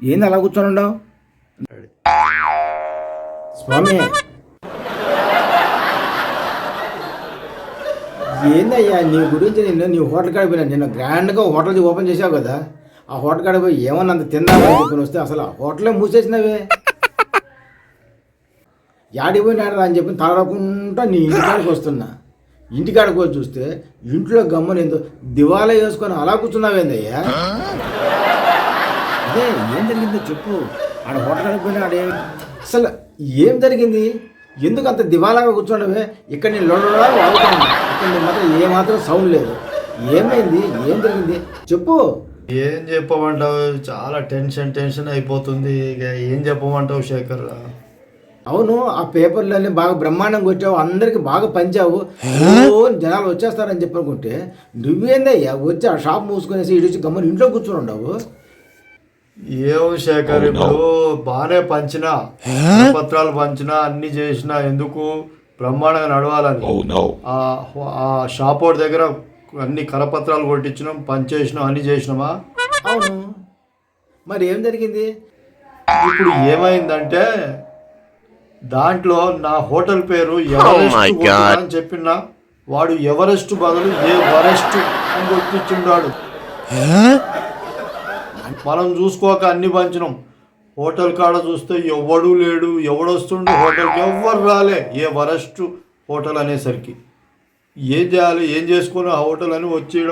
ఏంది అలా కూర్చొని ఉండవు? స్వామి. ఏందయ్యా నీ గురించి నేను నీ హోటల్ కాడికి పోయినా నిన్న గ్రాండ్గా హోటల్ ఓపెన్ చేసావు కదా. ఆ హోటల్ కాడికి పోయి ఏమన్నా అంత తిందామని చెప్పి వస్తే అసలు ఆ హోటలే మూసేసినవే. యాడిపోయినాడు అని చెప్పి తలకుండా నీ ఇంటికాడికి వస్తున్నా. ఇంటికాడికి వచ్చి చూస్తే ఇంట్లో గమ్మని ఎంతో దివాలా వేసుకొని అలా కూర్చున్నావేందయ్యా అదే ఏం జరిగిందో చెప్పు. ఆడ హోటల్ పోయినా ఆడే అసలు ఏం జరిగింది? ఎందుకు అంత దివాలాగా కూర్చోండవే? ఇక్కడ నేను లొడలా వాగుతాను ఇక్కడ మాత్రం ఏ మాత్రం సౌండ్ లేదు. ఏమైంది? ఏం జరిగింది? చెప్పు. ఏం చెప్పమంటావు? చాలా టెన్షన్ టెన్షన్ అయిపోతుంది. ఇక ఏం చెప్పమంటావు శేఖర్? అవును ఆ పేపర్లన్నీ బాగా బ్రహ్మాండంగా కొట్టావు అందరికి బాగా పంచావు. జనాలు వచ్చేస్తారని చెప్పి అనుకుంటే నువ్వేందయ్యా వచ్చి ఆ షాప్ మూసుకునేసి ఇటు వచ్చి గమ్మని ఇంట్లో కూర్చొని ఉండవు? ఏం శేఖర్ ఇప్పుడు? బాగానే పంచినా పత్రాలు పంచినా అన్ని చేసినా ఎందుకు? బ్రహ్మాండంగా నడవాలని. ఆ ఆ షాప్ వాడి దగ్గర అన్ని కరపత్రాలు కొట్టించినాం పంచేసినాం అన్ని చేసినామా? అవును. మరి ఏం జరిగింది? ఇప్పుడు ఏమైందంటే దాంట్లో నా హోటల్ పేరు ఎవరెస్ట్ హోటల్ అని చెప్పిన వాడు ఎవరెస్ట్ బదులు ఏ వరెస్ట్ అని కొట్టించున్నాడు మనం చూసుకోక అన్ని పంచినాం. హోటల్ కాడ చూస్తే ఎవడు లేడు ఎవడొస్తుండు హోటల్కి ఎవ్వరు రాలే. ఏ వరెస్ట్ హోటల్ అనేసరికి. ఏం చేయాలి ఏం చేసుకుని ఆ హోటల్ అని వచ్చి ఈడ